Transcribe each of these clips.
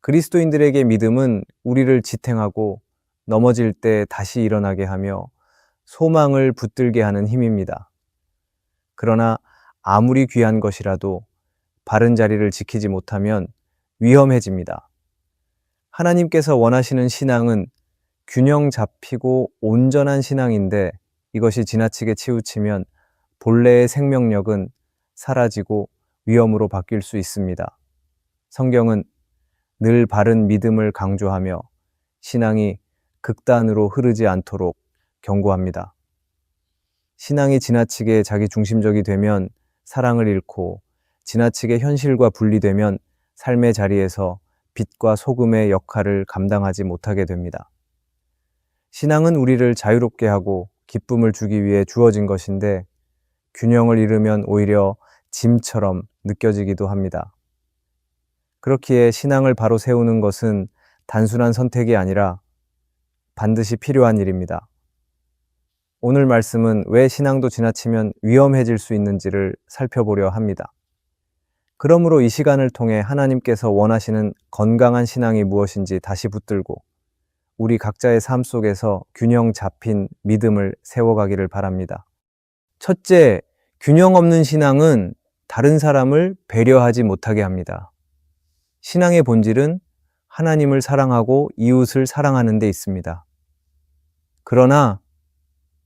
그리스도인들에게 믿음은 우리를 지탱하고 넘어질 때 다시 일어나게 하며 소망을 붙들게 하는 힘입니다. 그러나 아무리 귀한 것이라도 바른 자리를 지키지 못하면 위험해집니다. 하나님께서 원하시는 신앙은 균형 잡히고 온전한 신앙인데 이것이 지나치게 치우치면 본래의 생명력은 사라지고 위험으로 바뀔 수 있습니다. 성경은 늘 바른 믿음을 강조하며 신앙이 극단으로 흐르지 않도록 경고합니다. 신앙이 지나치게 자기 중심적이 되면 사랑을 잃고 지나치게 현실과 분리되면 삶의 자리에서 빛과 소금의 역할을 감당하지 못하게 됩니다. 신앙은 우리를 자유롭게 하고 기쁨을 주기 위해 주어진 것인데 균형을 잃으면 오히려 짐처럼 느껴지기도 합니다. 그렇기에 신앙을 바로 세우는 것은 단순한 선택이 아니라 반드시 필요한 일입니다. 오늘 말씀은 왜 신앙도 지나치면 위험해질 수 있는지를 살펴보려 합니다. 그러므로 이 시간을 통해 하나님께서 원하시는 건강한 신앙이 무엇인지 다시 붙들고 우리 각자의 삶 속에서 균형 잡힌 믿음을 세워가기를 바랍니다. 첫째, 균형 없는 신앙은 다른 사람을 배려하지 못하게 합니다. 신앙의 본질은 하나님을 사랑하고 이웃을 사랑하는 데 있습니다. 그러나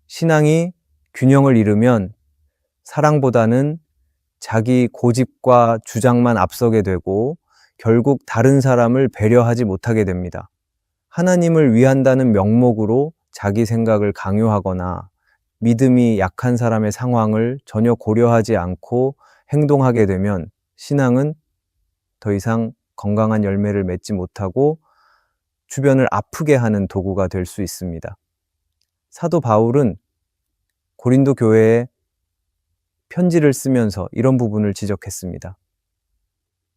신앙이 균형을 잃으면 사랑보다는 자기 고집과 주장만 앞서게 되고 결국 다른 사람을 배려하지 못하게 됩니다. 하나님을 위한다는 명목으로 자기 생각을 강요하거나 믿음이 약한 사람의 상황을 전혀 고려하지 않고 행동하게 되면 신앙은 더 이상 건강한 열매를 맺지 못하고 주변을 아프게 하는 도구가 될 수 있습니다. 사도 바울은 고린도 교회에 편지를 쓰면서 이런 부분을 지적했습니다.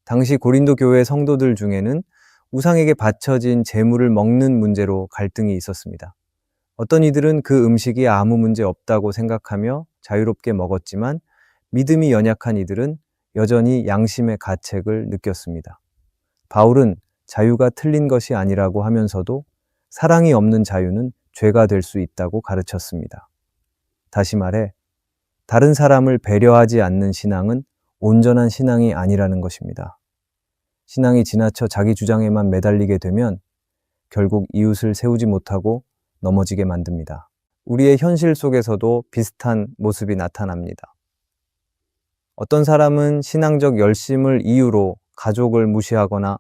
당시 고린도 교회 성도들 중에는 우상에게 바쳐진 재물을 먹는 문제로 갈등이 있었습니다. 어떤 이들은 그 음식이 아무 문제 없다고 생각하며 자유롭게 먹었지만 믿음이 연약한 이들은 여전히 양심의 가책을 느꼈습니다. 바울은 자유가 틀린 것이 아니라고 하면서도 사랑이 없는 자유는 죄가 될 수 있다고 가르쳤습니다. 다시 말해, 다른 사람을 배려하지 않는 신앙은 온전한 신앙이 아니라는 것입니다. 신앙이 지나쳐 자기 주장에만 매달리게 되면 결국 이웃을 세우지 못하고 넘어지게 만듭니다. 우리의 현실 속에서도 비슷한 모습이 나타납니다. 어떤 사람은 신앙적 열심을 이유로 가족을 무시하거나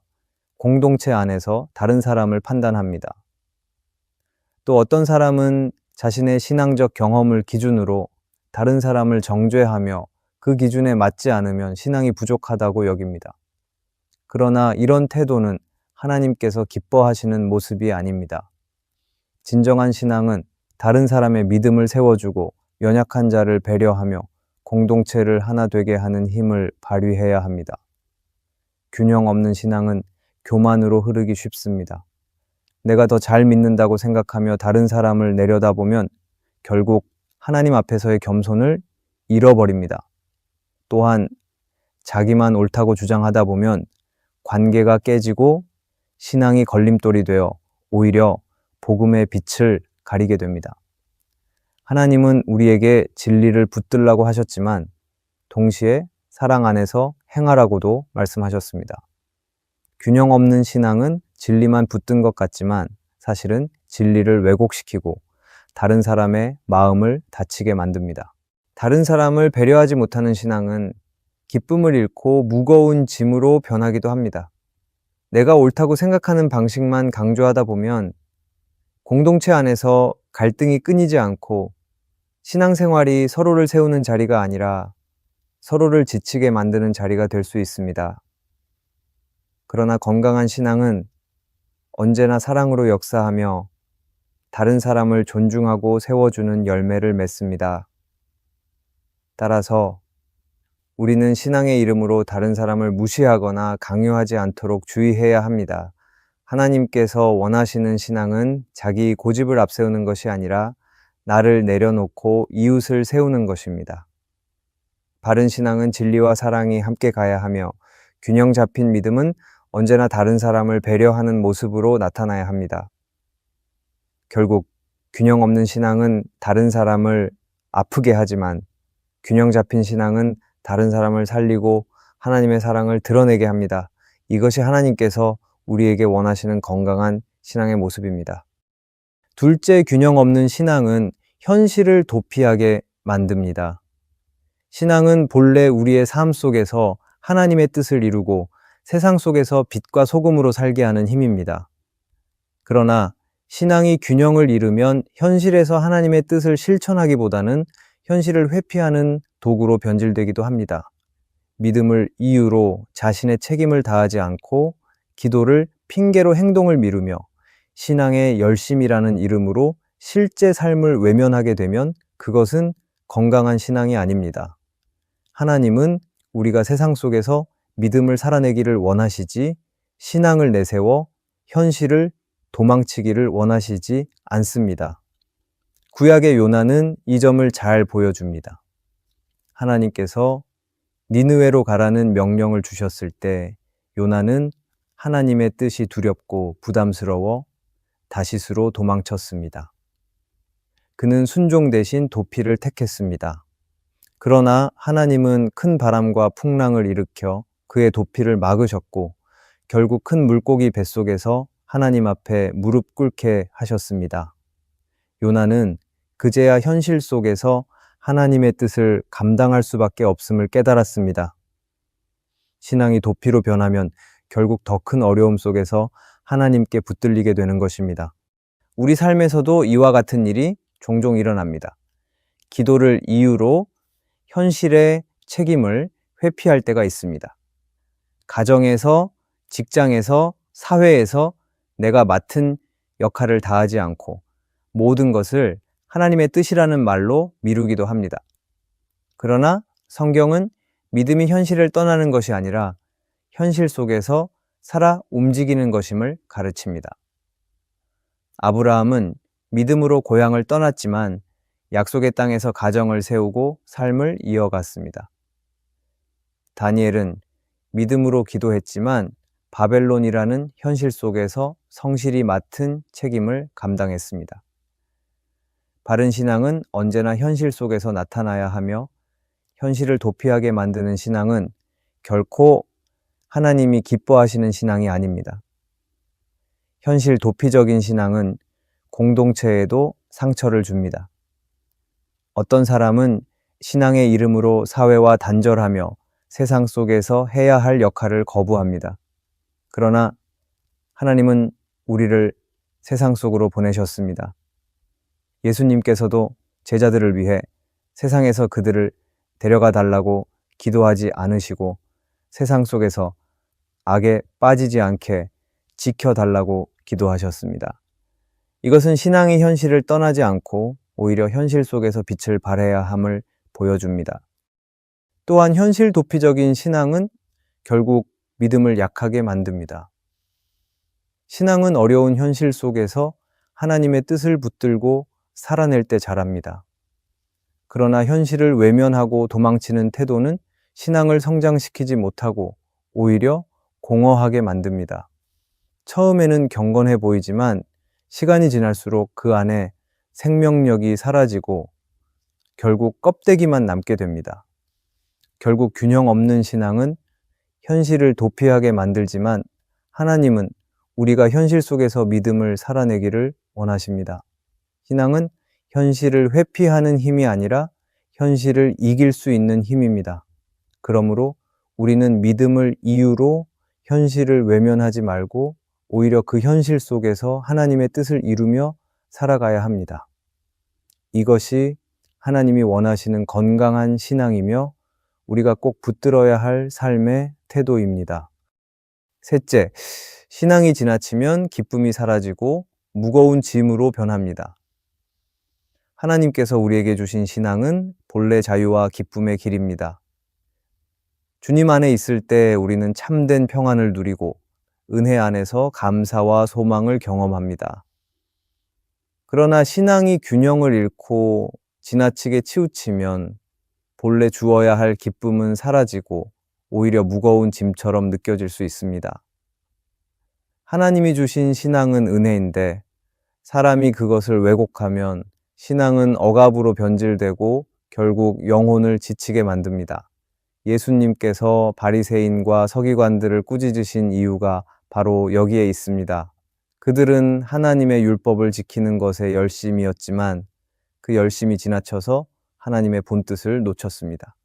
공동체 안에서 다른 사람을 판단합니다. 또 어떤 사람은 자신의 신앙적 경험을 기준으로 다른 사람을 정죄하며 그 기준에 맞지 않으면 신앙이 부족하다고 여깁니다. 그러나 이런 태도는 하나님께서 기뻐하시는 모습이 아닙니다. 진정한 신앙은 다른 사람의 믿음을 세워주고 연약한 자를 배려하며 공동체를 하나 되게 하는 힘을 발휘해야 합니다. 균형 없는 신앙은 교만으로 흐르기 쉽습니다. 내가 더 잘 믿는다고 생각하며 다른 사람을 내려다보면 결국 하나님 앞에서의 겸손을 잃어버립니다. 또한 자기만 옳다고 주장하다 보면 관계가 깨지고 신앙이 걸림돌이 되어 오히려 복음의 빛을 가리게 됩니다. 하나님은 우리에게 진리를 붙들라고 하셨지만 동시에 사랑 안에서 행하라고도 말씀하셨습니다. 균형 없는 신앙은 진리만 붙든 것 같지만 사실은 진리를 왜곡시키고 다른 사람의 마음을 다치게 만듭니다. 다른 사람을 배려하지 못하는 신앙은 기쁨을 잃고 무거운 짐으로 변하기도 합니다. 내가 옳다고 생각하는 방식만 강조하다 보면 공동체 안에서 갈등이 끊이지 않고 신앙생활이 서로를 세우는 자리가 아니라 서로를 지치게 만드는 자리가 될 수 있습니다. 그러나 건강한 신앙은 언제나 사랑으로 역사하며 다른 사람을 존중하고 세워주는 열매를 맺습니다. 따라서 우리는 신앙의 이름으로 다른 사람을 무시하거나 강요하지 않도록 주의해야 합니다. 하나님께서 원하시는 신앙은 자기 고집을 앞세우는 것이 아니라 나를 내려놓고 이웃을 세우는 것입니다. 바른 신앙은 진리와 사랑이 함께 가야 하며 균형 잡힌 믿음은 언제나 다른 사람을 배려하는 모습으로 나타나야 합니다. 결국 균형 없는 신앙은 다른 사람을 아프게 하지만 균형 잡힌 신앙은 다른 사람을 살리고 하나님의 사랑을 드러내게 합니다. 이것이 하나님께서 우리에게 원하시는 건강한 신앙의 모습입니다. 둘째 균형 없는 신앙은 현실을 도피하게 만듭니다. 신앙은 본래 우리의 삶 속에서 하나님의 뜻을 이루고 세상 속에서 빛과 소금으로 살게 하는 힘입니다. 그러나 신앙이 균형을 잃으면 현실에서 하나님의 뜻을 실천하기보다는 현실을 회피하는 도구로 변질되기도 합니다. 믿음을 이유로 자신의 책임을 다하지 않고 기도를 핑계로 행동을 미루며 신앙의 열심이라는 이름으로 실제 삶을 외면하게 되면 그것은 건강한 신앙이 아닙니다. 하나님은 우리가 세상 속에서 믿음을 살아내기를 원하시지 신앙을 내세워 현실을 도망치기를 원하시지 않습니다. 구약의 요나는 이 점을 잘 보여줍니다. 하나님께서 니느웨로 가라는 명령을 주셨을 때 요나는 하나님의 뜻이 두렵고 부담스러워 다시스로 도망쳤습니다. 그는 순종 대신 도피를 택했습니다. 그러나 하나님은 큰 바람과 풍랑을 일으켜 그의 도피를 막으셨고 결국 큰 물고기 뱃속에서 하나님 앞에 무릎 꿇게 하셨습니다. 요나는 그제야 현실 속에서 하나님의 뜻을 감당할 수밖에 없음을 깨달았습니다. 신앙이 도피로 변하면 결국 더 큰 어려움 속에서 하나님께 붙들리게 되는 것입니다. 우리 삶에서도 이와 같은 일이 종종 일어납니다. 기도를 이유로 현실의 책임을 회피할 때가 있습니다. 가정에서, 직장에서, 사회에서 내가 맡은 역할을 다하지 않고 모든 것을 하나님의 뜻이라는 말로 미루기도 합니다. 그러나 성경은 믿음이 현실을 떠나는 것이 아니라 현실 속에서 살아 움직이는 것임을 가르칩니다. 아브라함은 믿음으로 고향을 떠났지만 약속의 땅에서 가정을 세우고 삶을 이어갔습니다. 다니엘은 믿음으로 기도했지만 바벨론이라는 현실 속에서 성실히 맡은 책임을 감당했습니다. 바른 신앙은 언제나 현실 속에서 나타나야 하며 현실을 도피하게 만드는 신앙은 결코 하나님이 기뻐하시는 신앙이 아닙니다. 현실 도피적인 신앙은 공동체에도 상처를 줍니다. 어떤 사람은 신앙의 이름으로 사회와 단절하며 세상 속에서 해야 할 역할을 거부합니다. 그러나 하나님은 우리를 세상 속으로 보내셨습니다. 예수님께서도 제자들을 위해 세상에서 그들을 데려가 달라고 기도하지 않으시고 세상 속에서 악에 빠지지 않게 지켜달라고 기도하셨습니다. 이것은 신앙의 현실을 떠나지 않고 오히려 현실 속에서 빛을 발해야 함을 보여줍니다. 또한 현실 도피적인 신앙은 결국 믿음을 약하게 만듭니다. 신앙은 어려운 현실 속에서 하나님의 뜻을 붙들고 살아낼 때 자랍니다. 그러나 현실을 외면하고 도망치는 태도는 신앙을 성장시키지 못하고 오히려 공허하게 만듭니다. 처음에는 경건해 보이지만 시간이 지날수록 그 안에 생명력이 사라지고 결국 껍데기만 남게 됩니다. 결국 균형 없는 신앙은 현실을 도피하게 만들지만 하나님은 우리가 현실 속에서 믿음을 살아내기를 원하십니다. 신앙은 현실을 회피하는 힘이 아니라 현실을 이길 수 있는 힘입니다. 그러므로 우리는 믿음을 이유로 현실을 외면하지 말고 오히려 그 현실 속에서 하나님의 뜻을 이루며 살아가야 합니다. 이것이 하나님이 원하시는 건강한 신앙이며 우리가 꼭 붙들어야 할 삶의 태도입니다. 셋째, 신앙이 지나치면 기쁨이 사라지고 무거운 짐으로 변합니다. 하나님께서 우리에게 주신 신앙은 본래 자유와 기쁨의 길입니다. 주님 안에 있을 때 우리는 참된 평안을 누리고 은혜 안에서 감사와 소망을 경험합니다. 그러나 신앙이 균형을 잃고 지나치게 치우치면 본래 주어야 할 기쁨은 사라지고 오히려 무거운 짐처럼 느껴질 수 있습니다. 하나님이 주신 신앙은 은혜인데 사람이 그것을 왜곡하면 신앙은 억압으로 변질되고 결국 영혼을 지치게 만듭니다. 예수님께서 바리새인과 서기관들을 꾸짖으신 이유가 바로 여기에 있습니다. 그들은 하나님의 율법을 지키는 것에 열심이었지만 그 열심이 지나쳐서 하나님의 본뜻을 놓쳤습니다.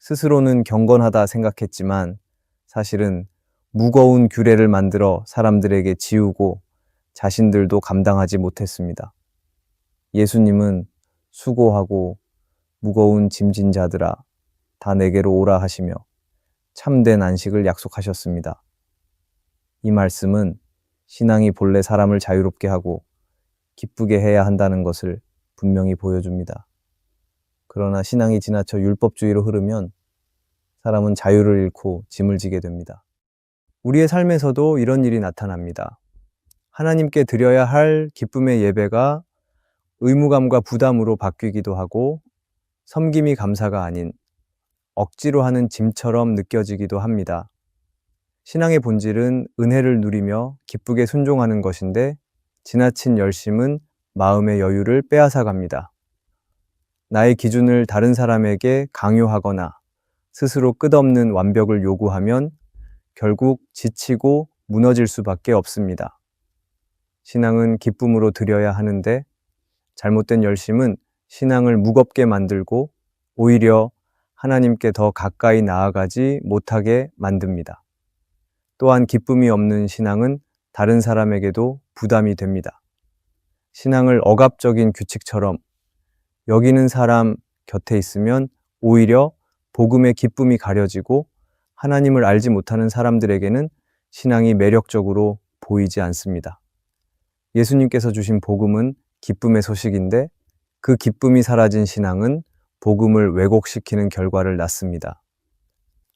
스스로는 경건하다 생각했지만 사실은 무거운 규례를 만들어 사람들에게 지우고 자신들도 감당하지 못했습니다. 예수님은 수고하고 무거운 짐진 자들아 다 내게로 오라 하시며 참된 안식을 약속하셨습니다. 이 말씀은 신앙이 본래 사람을 자유롭게 하고 기쁘게 해야 한다는 것을 분명히 보여줍니다. 그러나 신앙이 지나쳐 율법주의로 흐르면 사람은 자유를 잃고 짐을 지게 됩니다. 우리의 삶에서도 이런 일이 나타납니다. 하나님께 드려야 할 기쁨의 예배가 의무감과 부담으로 바뀌기도 하고 섬김이 감사가 아닌 억지로 하는 짐처럼 느껴지기도 합니다. 신앙의 본질은 은혜를 누리며 기쁘게 순종하는 것인데 지나친 열심은 마음의 여유를 빼앗아 갑니다. 나의 기준을 다른 사람에게 강요하거나 스스로 끝없는 완벽을 요구하면 결국 지치고 무너질 수밖에 없습니다. 신앙은 기쁨으로 드려야 하는데 잘못된 열심은 신앙을 무겁게 만들고 오히려 하나님께 더 가까이 나아가지 못하게 만듭니다. 또한 기쁨이 없는 신앙은 다른 사람에게도 부담이 됩니다. 신앙을 억압적인 규칙처럼 여기는 사람 곁에 있으면 오히려 복음의 기쁨이 가려지고 하나님을 알지 못하는 사람들에게는 신앙이 매력적으로 보이지 않습니다. 예수님께서 주신 복음은 기쁨의 소식인데 그 기쁨이 사라진 신앙은 복음을 왜곡시키는 결과를 낳습니다.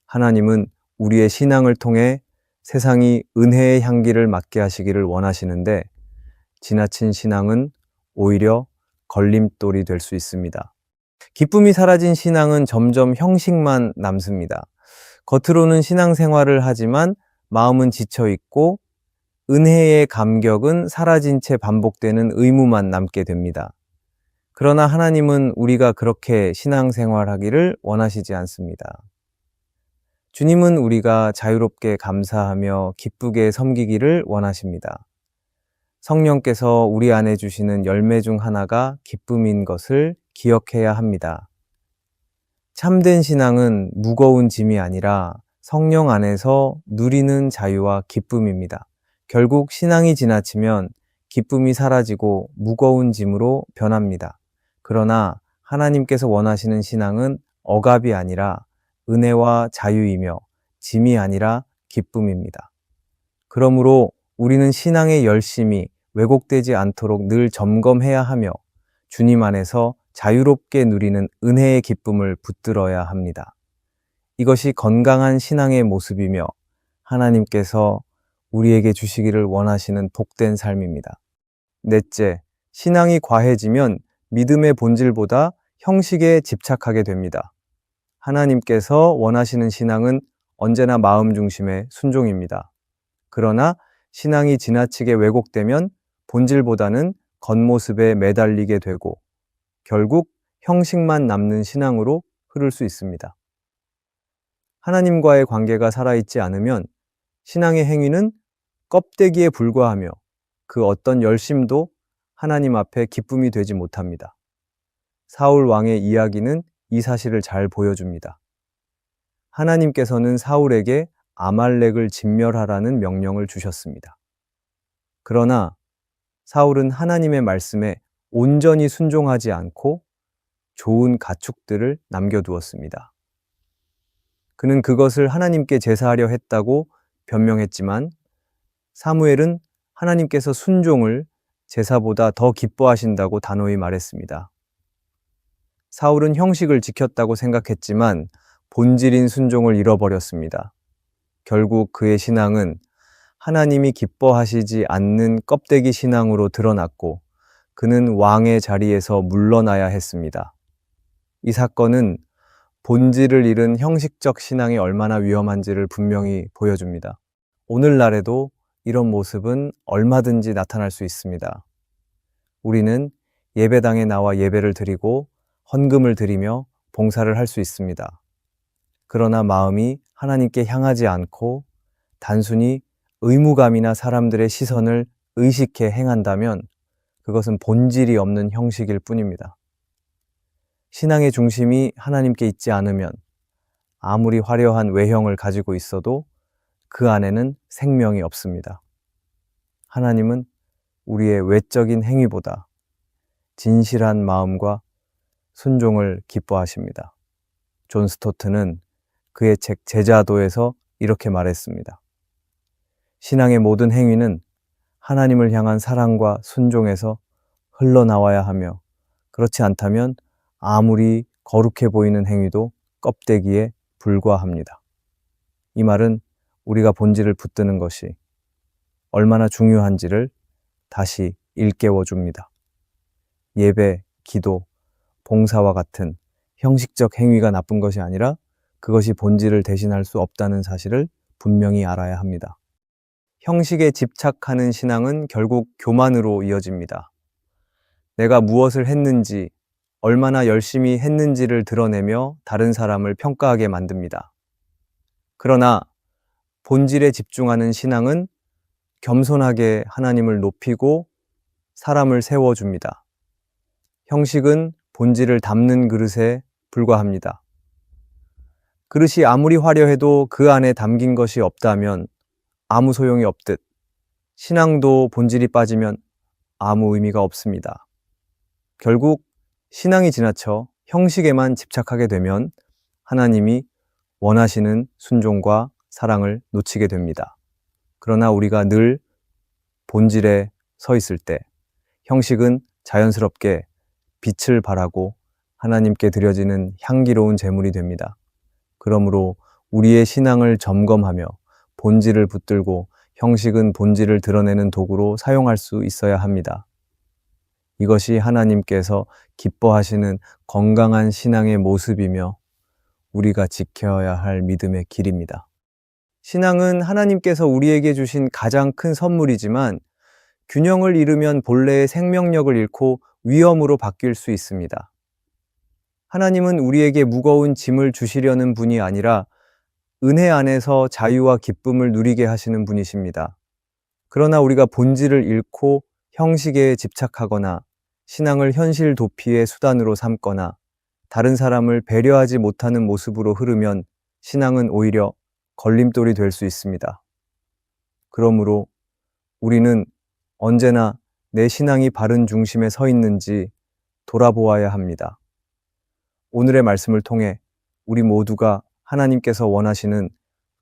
하나님은 우리의 신앙을 통해 세상이 은혜의 향기를 맡게 하시기를 원하시는데 지나친 신앙은 오히려 걸림돌이 될 수 있습니다. 기쁨이 사라진 신앙은 점점 형식만 남습니다. 겉으로는 신앙생활을 하지만 마음은 지쳐 있고 은혜의 감격은 사라진 채 반복되는 의무만 남게 됩니다. 그러나 하나님은 우리가 그렇게 신앙생활하기를 원하시지 않습니다. 주님은 우리가 자유롭게 감사하며 기쁘게 섬기기를 원하십니다. 성령께서 우리 안에 주시는 열매 중 하나가 기쁨인 것을 기억해야 합니다. 참된 신앙은 무거운 짐이 아니라 성령 안에서 누리는 자유와 기쁨입니다. 결국 신앙이 지나치면 기쁨이 사라지고 무거운 짐으로 변합니다. 그러나 하나님께서 원하시는 신앙은 억압이 아니라 은혜와 자유이며 짐이 아니라 기쁨입니다. 그러므로 우리는 신앙의 열심이 왜곡되지 않도록 늘 점검해야 하며 주님 안에서 자유롭게 누리는 은혜의 기쁨을 붙들어야 합니다. 이것이 건강한 신앙의 모습이며 하나님께서 우리에게 주시기를 원하시는 복된 삶입니다. 넷째, 신앙이 과해지면 믿음의 본질보다 형식에 집착하게 됩니다. 하나님께서 원하시는 신앙은 언제나 마음 중심의 순종입니다. 그러나 신앙이 지나치게 왜곡되면 본질보다는 겉모습에 매달리게 되고 결국 형식만 남는 신앙으로 흐를 수 있습니다. 하나님과의 관계가 살아있지 않으면 신앙의 행위는 껍데기에 불과하며 그 어떤 열심도 하나님 앞에 기쁨이 되지 못합니다. 사울 왕의 이야기는 이 사실을 잘 보여줍니다. 하나님께서는 사울에게 아말렉을 진멸하라는 명령을 주셨습니다. 그러나 사울은 하나님의 말씀에 온전히 순종하지 않고 좋은 가축들을 남겨두었습니다. 그는 그것을 하나님께 제사하려 했다고 변명했지만 사무엘은 하나님께서 순종을 제사보다 더 기뻐하신다고 단호히 말했습니다. 사울은 형식을 지켰다고 생각했지만 본질인 순종을 잃어버렸습니다. 결국 그의 신앙은 하나님이 기뻐하시지 않는 껍데기 신앙으로 드러났고 그는 왕의 자리에서 물러나야 했습니다. 이 사건은 본질을 잃은 형식적 신앙이 얼마나 위험한지를 분명히 보여줍니다. 오늘날에도 이런 모습은 얼마든지 나타날 수 있습니다. 우리는 예배당에 나와 예배를 드리고 헌금을 드리며 봉사를 할 수 있습니다. 그러나 마음이 하나님께 향하지 않고 단순히 의무감이나 사람들의 시선을 의식해 행한다면 그것은 본질이 없는 형식일 뿐입니다. 신앙의 중심이 하나님께 있지 않으면 아무리 화려한 외형을 가지고 있어도 그 안에는 생명이 없습니다. 하나님은 우리의 외적인 행위보다 진실한 마음과 순종을 기뻐하십니다. 존 스토트는 그의 책 제자도에서 이렇게 말했습니다. 신앙의 모든 행위는 하나님을 향한 사랑과 순종에서 흘러나와야 하며 그렇지 않다면 아무리 거룩해 보이는 행위도 껍데기에 불과합니다. 이 말은 우리가 본질을 붙드는 것이 얼마나 중요한지를 다시 일깨워 줍니다. 예배, 기도, 봉사와 같은 형식적 행위가 나쁜 것이 아니라 그것이 본질을 대신할 수 없다는 사실을 분명히 알아야 합니다. 형식에 집착하는 신앙은 결국 교만으로 이어집니다. 내가 무엇을 했는지, 얼마나 열심히 했는지를 드러내며 다른 사람을 평가하게 만듭니다. 그러나 본질에 집중하는 신앙은 겸손하게 하나님을 높이고 사람을 세워줍니다. 형식은 본질을 담는 그릇에 불과합니다. 그릇이 아무리 화려해도 그 안에 담긴 것이 없다면 아무 소용이 없듯 신앙도 본질이 빠지면 아무 의미가 없습니다. 결국 신앙이 지나쳐 형식에만 집착하게 되면 하나님이 원하시는 순종과 사랑을 놓치게 됩니다. 그러나 우리가 늘 본질에 서 있을 때 형식은 자연스럽게 빛을 발하고 하나님께 드려지는 향기로운 제물이 됩니다. 그러므로 우리의 신앙을 점검하며 본질을 붙들고 형식은 본질을 드러내는 도구로 사용할 수 있어야 합니다. 이것이 하나님께서 기뻐하시는 건강한 신앙의 모습이며 우리가 지켜야 할 믿음의 길입니다. 신앙은 하나님께서 우리에게 주신 가장 큰 선물이지만 균형을 잃으면 본래의 생명력을 잃고 위험으로 바뀔 수 있습니다. 하나님은 우리에게 무거운 짐을 주시려는 분이 아니라 은혜 안에서 자유와 기쁨을 누리게 하시는 분이십니다. 그러나 우리가 본질을 잃고 형식에 집착하거나 신앙을 현실 도피의 수단으로 삼거나 다른 사람을 배려하지 못하는 모습으로 흐르면 신앙은 오히려 걸림돌이 될 수 있습니다. 그러므로 우리는 언제나 내 신앙이 바른 중심에 서 있는지 돌아보아야 합니다. 오늘의 말씀을 통해 우리 모두가 하나님께서 원하시는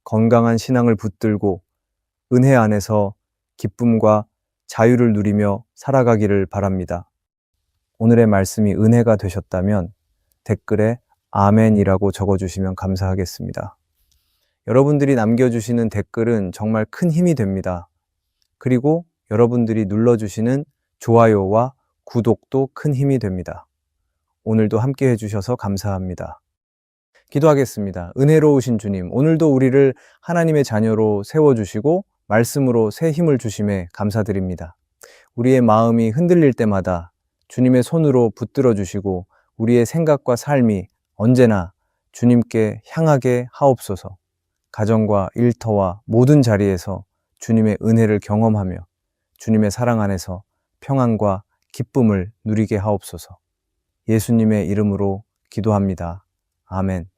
건강한 신앙을 붙들고 은혜 안에서 기쁨과 자유를 누리며 살아가기를 바랍니다. 오늘의 말씀이 은혜가 되셨다면 댓글에 아멘이라고 적어주시면 감사하겠습니다. 여러분들이 남겨주시는 댓글은 정말 큰 힘이 됩니다. 그리고 여러분들이 눌러주시는 좋아요와 구독도 큰 힘이 됩니다. 오늘도 함께 해주셔서 감사합니다. 기도하겠습니다. 은혜로우신 주님, 오늘도 우리를 하나님의 자녀로 세워주시고 말씀으로 새 힘을 주심에 감사드립니다. 우리의 마음이 흔들릴 때마다 주님의 손으로 붙들어 주시고 우리의 생각과 삶이 언제나 주님께 향하게 하옵소서. 가정과 일터와 모든 자리에서 주님의 은혜를 경험하며 주님의 사랑 안에서 평안과 기쁨을 누리게 하옵소서. 예수님의 이름으로 기도합니다. 아멘.